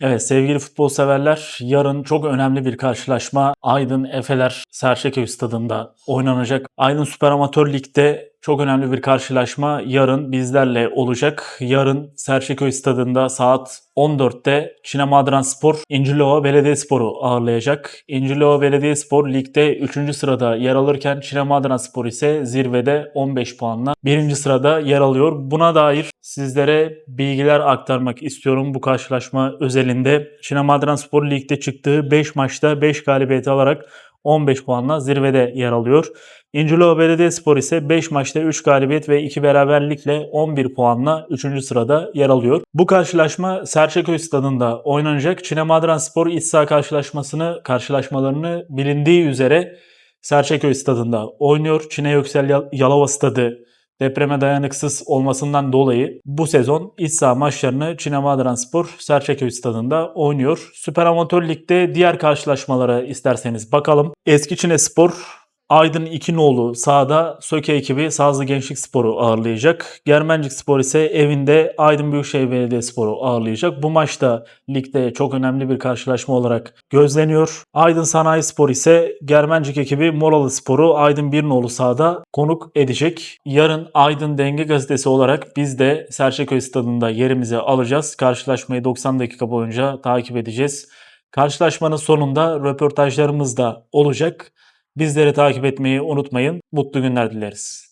Evet sevgili futbol severler yarın çok önemli bir karşılaşma Aydın Efeler Serçeköy stadında oynanacak. Aydın Süper Amatör Lig'de çok önemli bir karşılaşma yarın bizlerle olacak. Yarın Serçeköy stadında saat 14'te Çinemadran Spor İncilova Belediyespor'u ağırlayacak. İncilova Belediyespor ligde 3. sırada yer alırken Çinemadran Spor ise zirvede 15 puanla 1. sırada yer alıyor. Buna dair sizlere bilgiler aktarmak istiyorum bu karşılaşma özelinde. Çinemadran Spor ligde çıktığı 5 maçta 5 galibiyet alarak 15 puanla zirvede yer alıyor. İncilova Belediyespor ise 5 maçta 3 galibiyet ve 2 beraberlikle 11 puanla 3. sırada yer alıyor. Bu karşılaşma Serçeköy stadında oynanacak. Çinemadran Spor iç saha karşılaşmasını karşılaşmalarını bilindiği üzere Serçeköy stadında oynuyor. Çine Yüksel Yal- Yalova stadı depreme dayanıksız olmasından dolayı bu sezon iç saha maçlarını Çinemadran Spor Serçeköy stadında oynuyor. Süper Amatör Lig'de diğer karşılaşmalara isterseniz bakalım. Eski Çine Spor Aydın İkinoğlu sahada Söke ekibi Sazlı Gençlik Spor'u ağırlayacak. Germencik Spor ise evinde Aydın Büyükşehir Belediyespor'u ağırlayacak. Bu maçta ligde çok önemli bir karşılaşma olarak gözleniyor. Aydın Sanayi Spor ise Germencik ekibi Moralı Spor'u Aydın Birnoğlu sahada konuk edecek. Yarın Aydın Denge Gazetesi olarak biz de Serçeköy stadında yerimizi alacağız. Karşılaşmayı 90 dakika boyunca takip edeceğiz. Karşılaşmanın sonunda röportajlarımız da olacak. Bizleri takip etmeyi unutmayın. Mutlu günler dileriz.